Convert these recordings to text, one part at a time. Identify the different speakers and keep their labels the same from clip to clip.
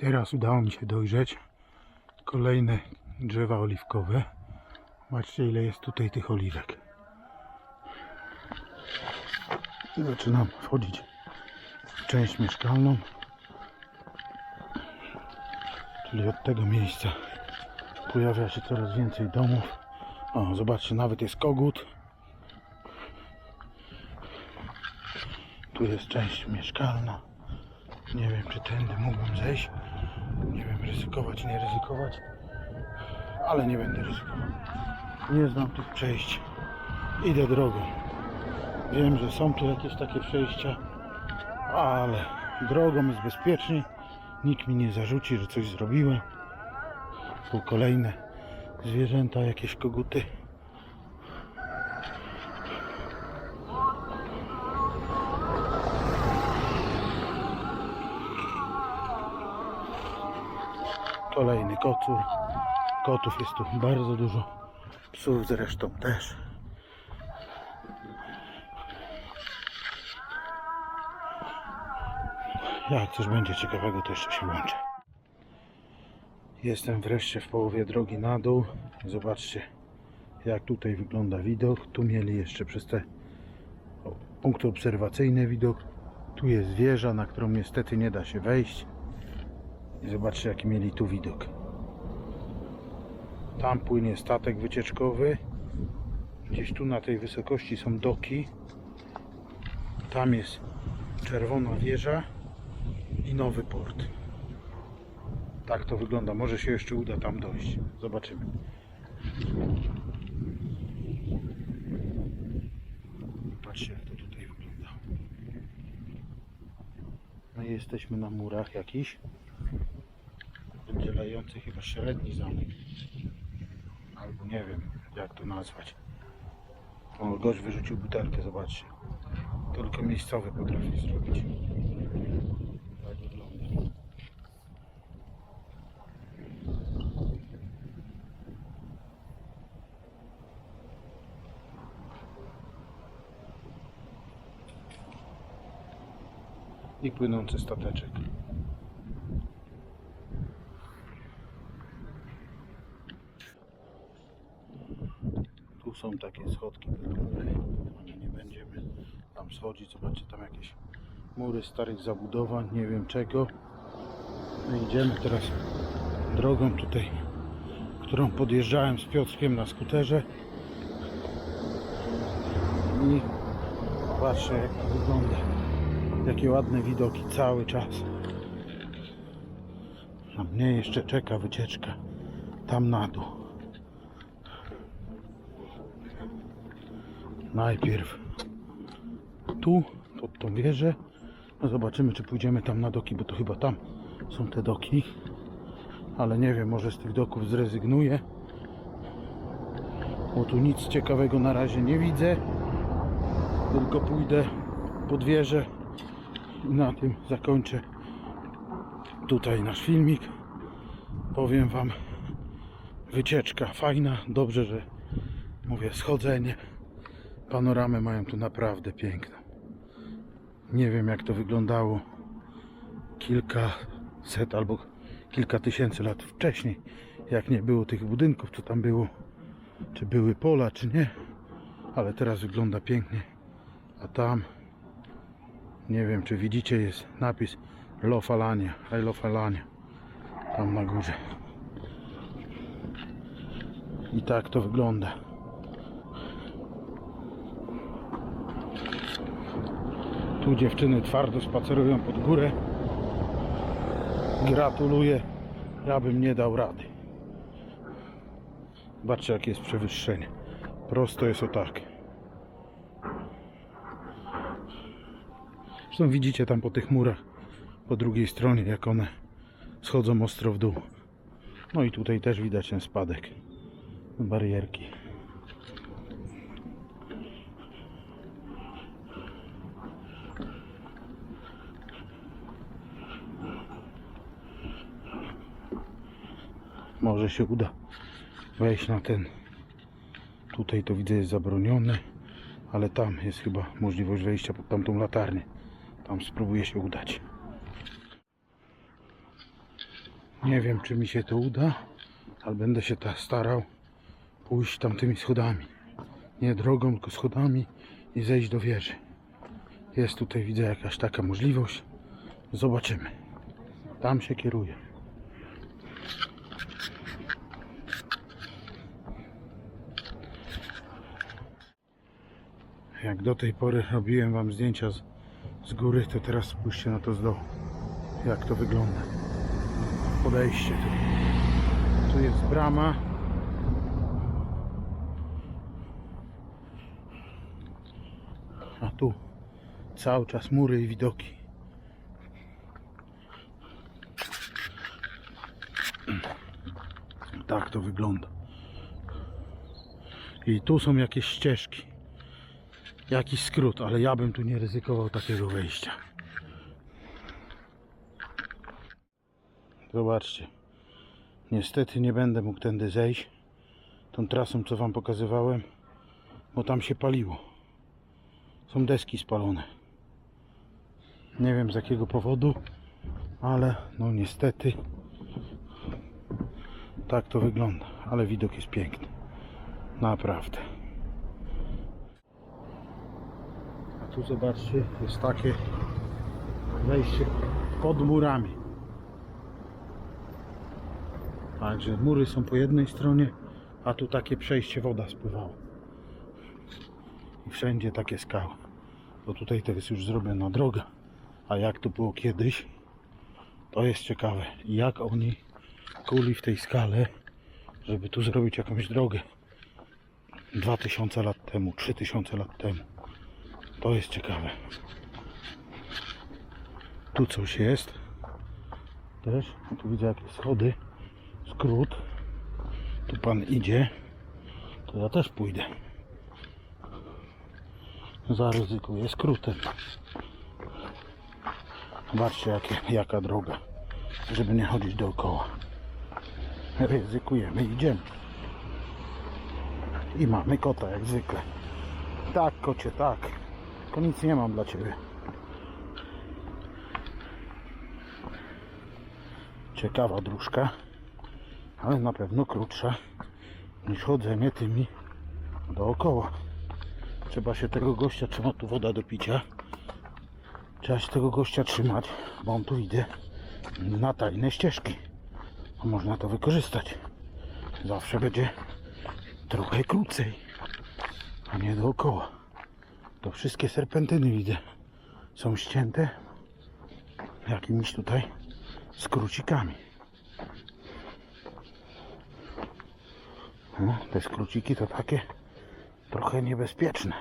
Speaker 1: Teraz udało mi się dojrzeć kolejne drzewa oliwkowe. Zobaczcie ile jest tutaj tych oliwek. Zaczynam wchodzić w część mieszkalną. Czyli od tego miejsca pojawia się coraz więcej domów. O, zobaczcie, nawet jest kogut. Tu jest część mieszkalna. Nie wiem, czy tędy mógłbym zejść. Ryzykować, nie ryzykować. Ale nie będę ryzykował. Nie znam tych przejść. Idę drogą. Wiem, że są tu jakieś takie przejścia, ale drogą jest bezpieczniej. Nikt mi nie zarzuci, że coś zrobiłem. Tu kolejne zwierzęta, jakieś koguty. Kolejny kocur. Kotów jest tu bardzo dużo. Psów zresztą też. Jak coś będzie ciekawego, to jeszcze się włączę. Jestem wreszcie w połowie drogi na dół. Zobaczcie, jak tutaj wygląda widok. Tu mieli jeszcze przez te punkty obserwacyjne widok. Tu jest wieża, na którą niestety nie da się wejść. Zobaczcie, jaki mieli tu widok. Tam płynie statek wycieczkowy. Gdzieś tu na tej wysokości są doki. Tam jest czerwona wieża i nowy port. Tak to wygląda. Może się jeszcze uda tam dojść. Zobaczymy. Patrzcie jak to tutaj wygląda. No i jesteśmy na murach jakiś. Oddzielający chyba średni zamek. Albo nie wiem jak to nazwać. O, gość wyrzucił butelkę, zobaczcie. Tylko miejscowy potrafi zrobić. Tak wygląda. I płynący stateczek. Tu są takie schodki betonowe, nie będziemy tam schodzić. Zobaczcie, tam jakieś mury starych zabudowań, nie wiem czego. My idziemy teraz drogą tutaj, którą podjeżdżałem z Piotrkiem na skuterze. I patrzę jak to wygląda. Jakie ładne widoki cały czas. Na mnie jeszcze czeka wycieczka tam na dół. Najpierw tu, pod tą wieżę. No zobaczymy, czy pójdziemy tam na doki, bo to chyba tam są te doki. Ale nie wiem, może z tych doków zrezygnuję. Bo tu nic ciekawego na razie nie widzę. Tylko pójdę pod wieżę i na tym zakończę tutaj nasz filmik. Powiem Wam, wycieczka fajna. Dobrze, że mówię, schodzenie. Panoramę mają tu naprawdę piękną. Nie wiem jak to wyglądało kilkaset albo kilka tysięcy lat wcześniej, jak nie było tych budynków, co tam było, czy były pola, czy nie, ale teraz wygląda pięknie. A tam, nie wiem czy widzicie, jest napis Lofalania, I Lofalania, tam na górze. I tak to wygląda. Tu dziewczyny twardo spacerują pod górę. Gratuluję. Ja bym nie dał rady. Zobaczcie jakie jest przewyższenie. Prosto jest o tak. Zresztą widzicie tam po tych murach po drugiej stronie jak one schodzą ostro w dół. No i tutaj też widać ten spadek. Barierki. Może się uda wejść na ten. Tutaj to widzę jest zabronione, ale tam jest chyba możliwość wejścia pod tamtą latarnię. Tam spróbuję się udać. Nie wiem, czy mi się to uda, ale będę się ta starał pójść tamtymi schodami. Nie drogą, tylko schodami i zejść do wieży. Jest tutaj, widzę, jakaś taka możliwość. Zobaczymy. Tam się kieruję. Jak do tej pory robiłem Wam zdjęcia z, z góry, to teraz spójrzcie na to z dołu. Jak to wygląda. Podejście tu. Tu jest brama. A tu cały czas mury i widoki. Tak to wygląda. I tu są jakieś ścieżki. Jakiś skrót, ale ja bym tu nie ryzykował takiego wejścia. Zobaczcie. Niestety nie będę mógł tędy zejść. Tą trasą, co wam pokazywałem, bo tam się paliło. Są deski spalone. Nie wiem z jakiego powodu, ale no niestety tak to wygląda. Ale widok jest piękny. Naprawdę. A tu zobaczcie, jest takie wejście pod murami. Także mury są po jednej stronie, a tu takie przejście woda spływała. I wszędzie takie skały. Bo tutaj to jest już zrobiona droga. A jak to było kiedyś, to jest ciekawe. Jak oni kuli w tej skale, żeby tu zrobić jakąś drogę. 2000 lat temu, 3000 lat temu. To jest ciekawe. Tu coś jest. Też. Tu widzę jakieś schody. Skrót. Tu pan idzie. To ja też pójdę. Zaryzykuję skrótem. Zobaczcie jakie, jaka droga. Żeby nie chodzić dookoła. Ryzykujemy, idziemy. I mamy kota jak zwykle. Tak, kocie, tak. Tylko nic nie mam dla ciebie. Ciekawa dróżka, ale na pewno krótsza niż chodzenie tymi dookoła. Trzeba się tego gościa, trzeba tu woda do picia. Trzeba się tego gościa trzymać, bo on tu idzie na tajne ścieżki. Można to wykorzystać. Zawsze będzie trochę krócej, a nie dookoła. To wszystkie serpentyny widzę. Są ścięte jakimiś tutaj skrócikami. No, te skróciki to takie trochę niebezpieczne.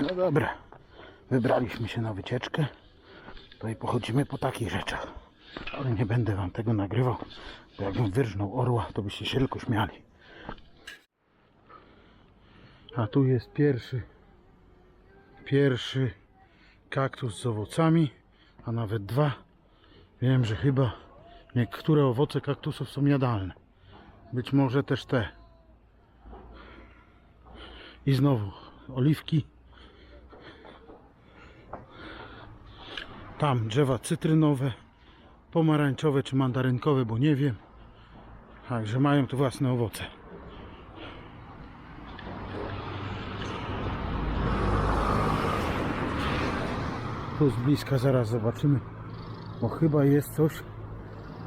Speaker 1: No dobra, wybraliśmy się na wycieczkę. I pochodzimy po takich rzeczach. Ale nie będę wam tego nagrywał, jakbym wyrżnął orła, to byście się tylko śmiali. A tu jest pierwszy, pierwszy kaktus z owocami, a nawet dwa. Wiem, że chyba niektóre owoce kaktusów są jadalne. Być może też te. I znowu oliwki. Tam drzewa cytrynowe, pomarańczowe czy mandarynkowe, bo nie wiem. Także mają tu własne owoce. Tu z bliska zaraz zobaczymy, bo chyba jest coś,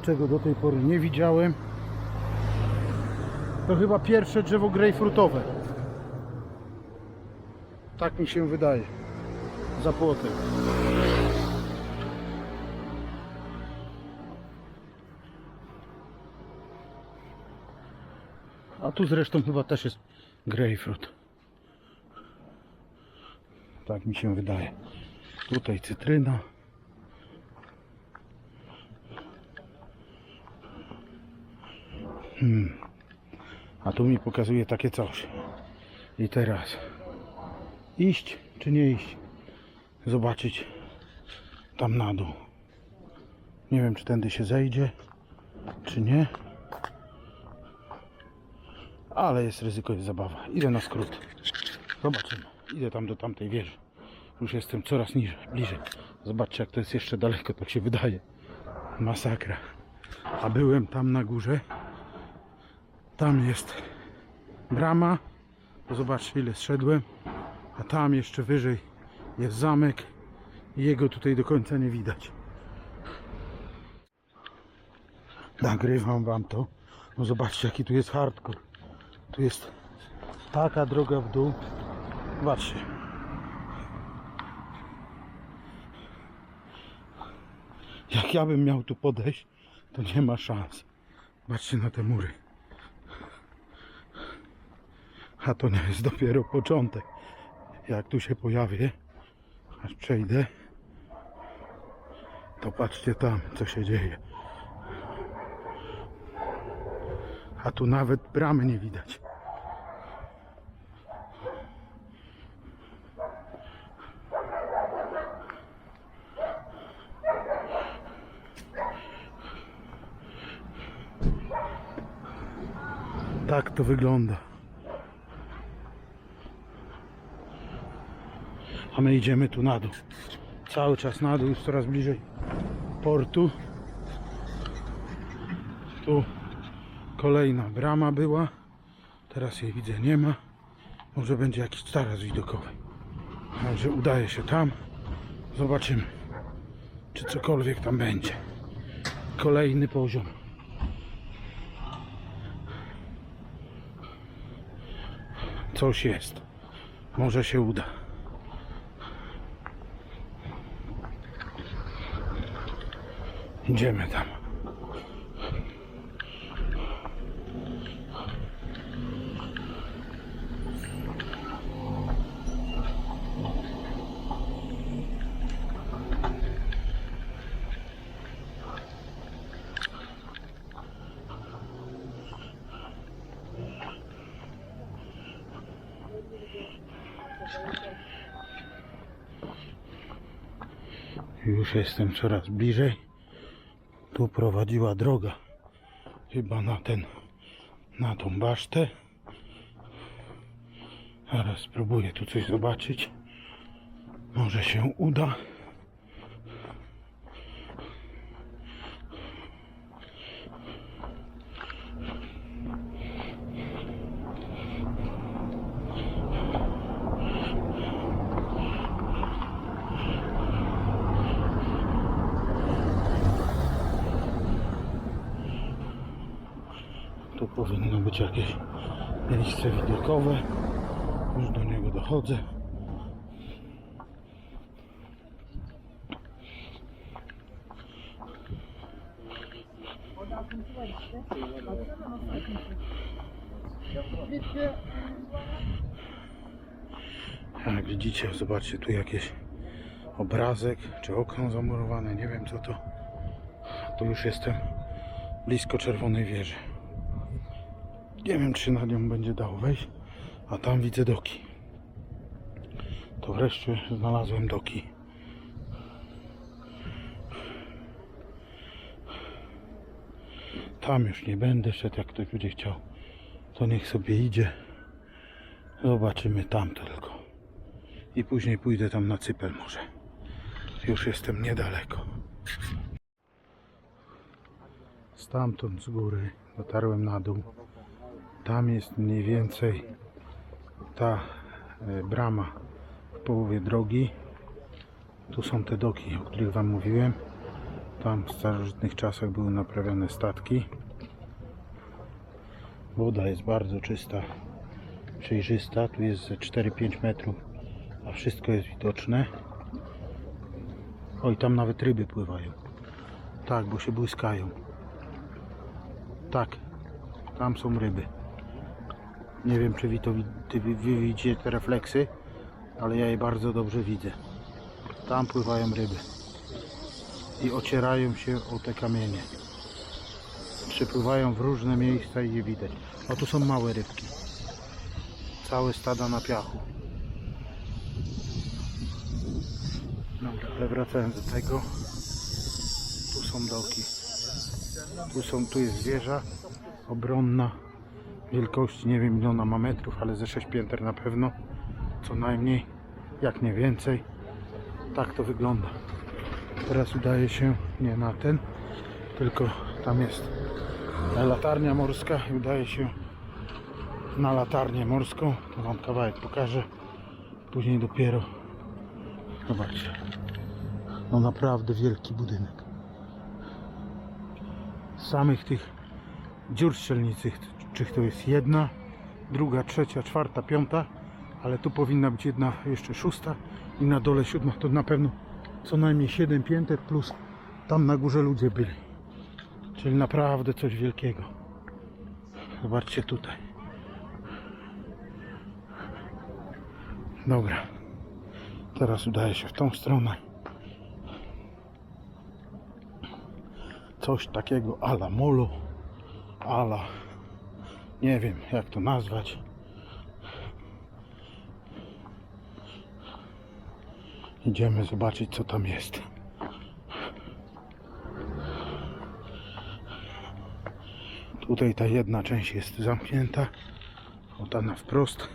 Speaker 1: czego do tej pory nie widziałem. To chyba pierwsze drzewo grejpfrutowe. Tak mi się wydaje. Za płotem. A tu zresztą chyba też jest grejpfrut. Tak mi się wydaje. Tutaj cytryna. Hmm. A tu mi pokazuje takie coś. I teraz iść czy nie iść? Zobaczyć tam na dół. Nie wiem czy tędy się zejdzie, czy nie. Ale jest ryzyko, jest zabawa. Idę na skrót. Zobaczymy. Idę tam do tamtej wieży. Już jestem coraz niżej, bliżej. Zobaczcie jak to jest jeszcze daleko, tak się wydaje. Masakra. A byłem tam na górze. Tam jest brama. Zobaczcie ile zszedłem. A tam jeszcze wyżej jest zamek. Jego tutaj do końca nie widać. Nagrywam wam to. No zobaczcie jaki tu jest hardcore. Tu jest taka droga w dół. Zobaczcie. Jak ja bym miał tu podejść, to nie ma szans. Patrzcie na te mury. A to nie jest dopiero początek. Jak tu się pojawię, aż przejdę, to patrzcie tam, co się dzieje. A tu nawet bramy nie widać. Tak to wygląda. A my idziemy tu na dół. Cały czas na dół, już coraz bliżej portu. Tu kolejna brama była. Teraz jej widzę nie ma. Może będzie jakiś taras widokowy. Także udaje się tam. Zobaczymy, czy cokolwiek tam będzie. Kolejny poziom. Coś jest. Może się uda. Idziemy tam. Już jestem coraz bliżej. Tu prowadziła droga. Chyba na ten, na tą basztę. Zaraz spróbuję tu coś zobaczyć. Może się uda. Tu powinno być jakieś miejsce widokowe. Już do niego dochodzę. Jak widzicie, zobaczcie tu jakieś obrazek czy okno zamurowane, nie wiem co to. Tu już jestem blisko Czerwonej Wieży. Nie wiem, czy na nią będzie dało wejść, a tam widzę doki. To wreszcie znalazłem doki. Tam już nie będę szedł, jak ktoś będzie chciał, to niech sobie idzie. Zobaczymy tam tylko. I później pójdę tam na Cypel może. Już jestem niedaleko. Stamtąd z góry dotarłem na dół. Tam jest mniej więcej ta e, brama w połowie drogi. Tu są te doki, o których Wam mówiłem. Tam w starożytnych czasach były naprawione statki. Woda jest bardzo czysta, przejrzysta. Tu jest ze 4-5 metrów, a wszystko jest widoczne. Oj, tam nawet ryby pływają. Tak, bo się błyskają. Tak, tam są ryby. Nie wiem, czy wy, to, ty, wy widzicie te refleksy, ale ja je bardzo dobrze widzę. Tam pływają ryby i ocierają się o te kamienie. Przypływają w różne miejsca i je widać. O, tu są małe rybki. Całe stada na piachu. Dobra, ale wracając do tego, tu są doki. Tu, są, tu jest wieża obronna wielkości, nie wiem ile ona ma metrów, ale ze 6 pięter na pewno, co najmniej, jak nie więcej. Tak to wygląda. Teraz udaje się nie na ten, tylko tam jest latarnia morska i udaje się na latarnię morską. To wam kawałek pokażę. Później dopiero zobaczcie. No naprawdę wielki budynek. Samych tych dziur strzelniczych, czy to jest jedna, druga, trzecia, czwarta, piąta, ale tu powinna być jedna jeszcze szósta i na dole siódma, to na pewno co najmniej 7 pięter plus tam na górze ludzie byli. Czyli naprawdę coś wielkiego. Zobaczcie tutaj. Dobra. Teraz udaje się w tą stronę. Coś takiego ala molo, ala nie wiem jak to nazwać. Idziemy zobaczyć co tam jest. Tutaj ta jedna część jest zamknięta. O ta na wprost.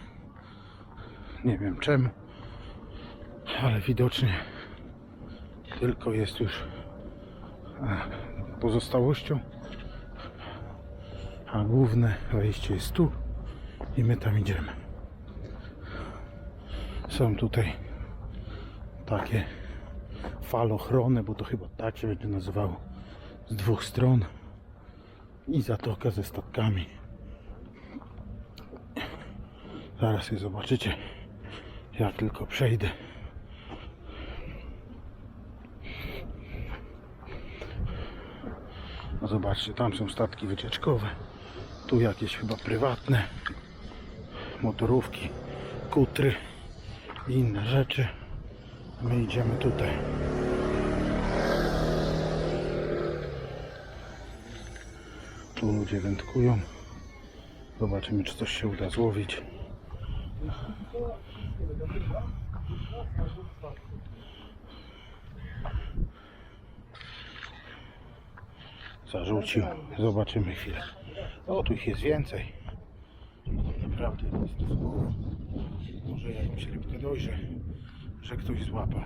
Speaker 1: Nie wiem czemu, ale widocznie tylko jest już pozostałością. A główne wejście jest tu i my tam idziemy. Są tutaj takie falochrony, bo to chyba tak się będzie nazywało z dwóch stron i zatoka ze statkami. Zaraz je zobaczycie, jak tylko przejdę. Zobaczcie, tam są statki wycieczkowe, tu jakieś chyba prywatne, motorówki, kutry i inne rzeczy. My idziemy tutaj. Tu ludzie wędkują. Zobaczymy, czy coś się uda złowić. Zarzucił. Zobaczymy chwilę. O, tu ich jest więcej. Naprawdę jest. Może jakąś rybkę dojrzę, że ktoś złapał.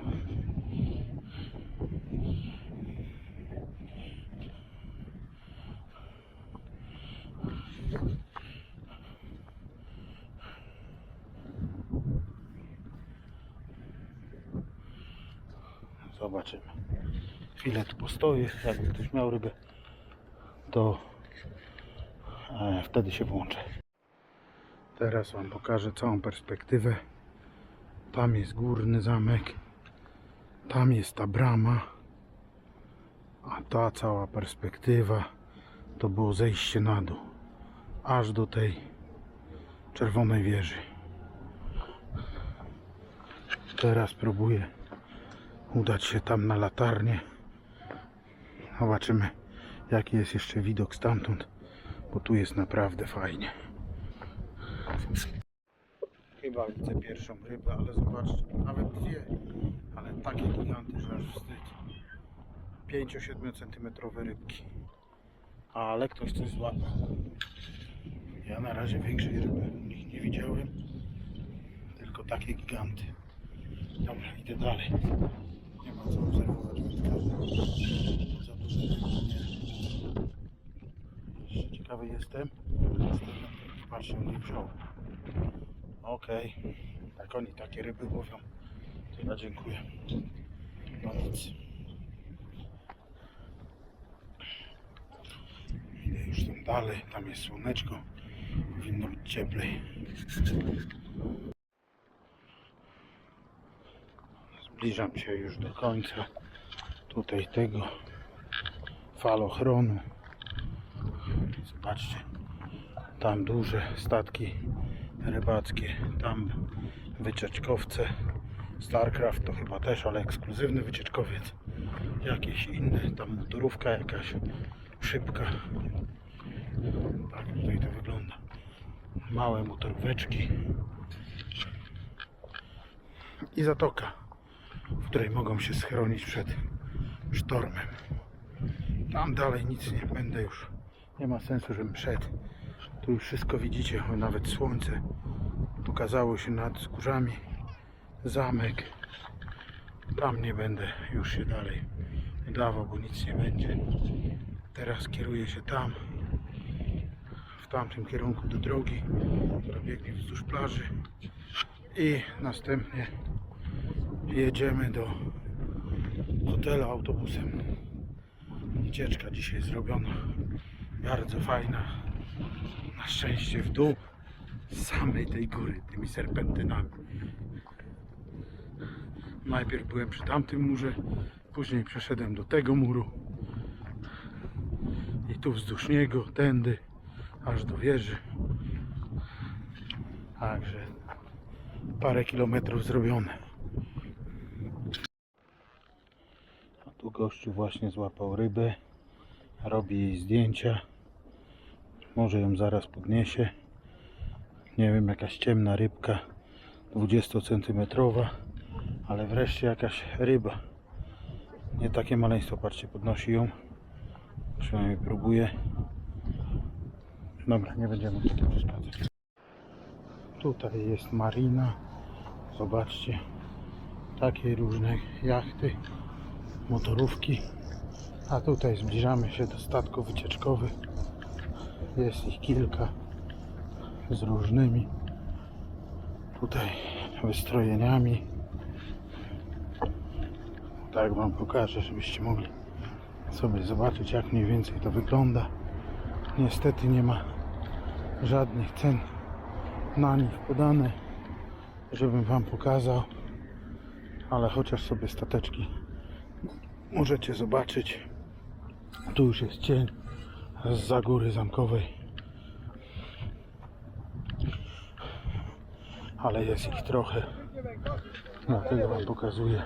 Speaker 1: Zobaczymy. Chwilę tu postoję. Jakby ktoś miał rybę, to wtedy się włączę. Teraz Wam pokażę całą perspektywę. Tam jest górny zamek. Tam jest ta brama. A ta cała perspektywa to było zejście na dół. Aż do tej czerwonej wieży. Teraz próbuję udać się tam na latarnię. Zobaczymy jaki jest jeszcze widok stamtąd, bo tu jest naprawdę fajnie. Chyba widzę pierwszą rybę, ale zobaczcie, nawet dwie, ale takie giganty, że aż wstyd. 5-7 cm rybki. Ale ktoś coś złapał. Ja na razie większej ryby u nich nie widziałem, tylko takie giganty. Dobra, idę dalej. Nie ma co obserwować. Za. Jeszcze Ciekawy jestem. Patrzcie, on nie wziął. Okej, tak oni takie ryby łowią. To ja dziękuję. No nic. Idę już tam dalej, tam jest słoneczko. Powinno być cieplej. Zbliżam się już do końca tutaj tego falochronu. Zobaczcie, tam duże statki rybackie, tam wycieczkowce. Starcraft to chyba też, ale ekskluzywny wycieczkowiec. Jakieś inne, tam motorówka jakaś, szybka. Tak tutaj to wygląda. Małe motoróweczki. I zatoka, w której mogą się schronić przed sztormem. Tam dalej nic nie będę już. Nie ma sensu, żebym szedł. Tu już wszystko widzicie, nawet słońce pokazało się nad wzgórzami. Zamek. Tam nie będę już się dalej udawał, bo nic nie będzie. Teraz kieruję się tam, w tamtym kierunku do drogi, która biegnie wzdłuż plaży i następnie jedziemy do hotelu autobusem. Wycieczka dzisiaj zrobiona, bardzo fajna. Na szczęście w dół samej tej góry, tymi serpentynami. Najpierw byłem przy tamtym murze, później przeszedłem do tego muru i tu wzdłuż niego, tędy, aż do wieży. Także parę kilometrów zrobione. A tu gościu właśnie złapał rybę, robi jej zdjęcia. Może ją zaraz podniesie. Nie wiem, jakaś ciemna rybka 20 centymetrowa, ale wreszcie jakaś ryba. Nie takie maleństwo, patrzcie, podnosi ją. Przynajmniej próbuje. Dobra, nie będziemy tutaj przeszkadzać. Tutaj jest marina. Zobaczcie. Takie różne jachty, motorówki. A tutaj zbliżamy się do statków wycieczkowych. Jest ich kilka z różnymi tutaj wystrojeniami. Tak Wam pokażę, żebyście mogli sobie zobaczyć jak mniej więcej to wygląda. Niestety nie ma żadnych cen na nich podane, żebym Wam pokazał, ale chociaż sobie stateczki możecie zobaczyć. Tu już jest cień z za góry zamkowej. Ale jest ich trochę. Dlatego Wam pokazuję.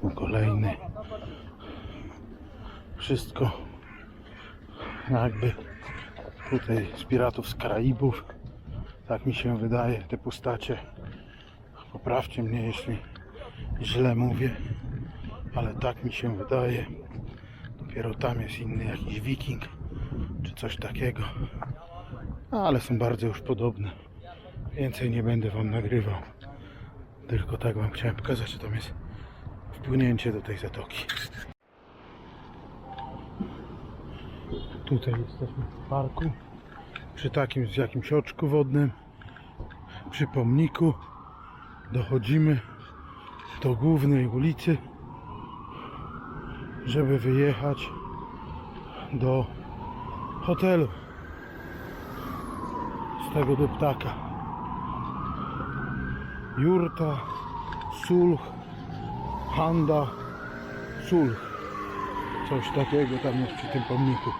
Speaker 1: Tu kolejny. Wszystko jakby tutaj z piratów z Karaibów. Tak mi się wydaje, te postacie. Poprawcie mnie, jeśli źle mówię, ale tak mi się wydaje. Dopiero tam jest inny jakiś wiking, czy coś takiego. Ale są bardzo już podobne. Więcej nie będę Wam nagrywał. Tylko tak Wam chciałem pokazać, że tam jest wpłynięcie do tej zatoki. Tutaj jesteśmy w parku. Przy takim z jakimś oczku wodnym. Przy pomniku. Dochodzimy do głównej ulicy, żeby wyjechać do hotelu z tego do ptaka. Jurta, Sulch, Handa, Sulch. Coś takiego tam jest przy tym pomniku.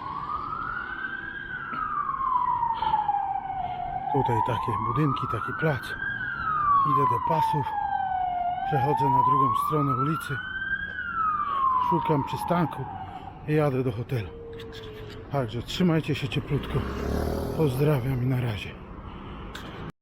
Speaker 1: Tutaj takie budynki, taki plac. Idę do pasów. Przechodzę na drugą stronę ulicy. Szukam przystanku i jadę do hotelu. Także trzymajcie się cieplutko. Pozdrawiam i na razie.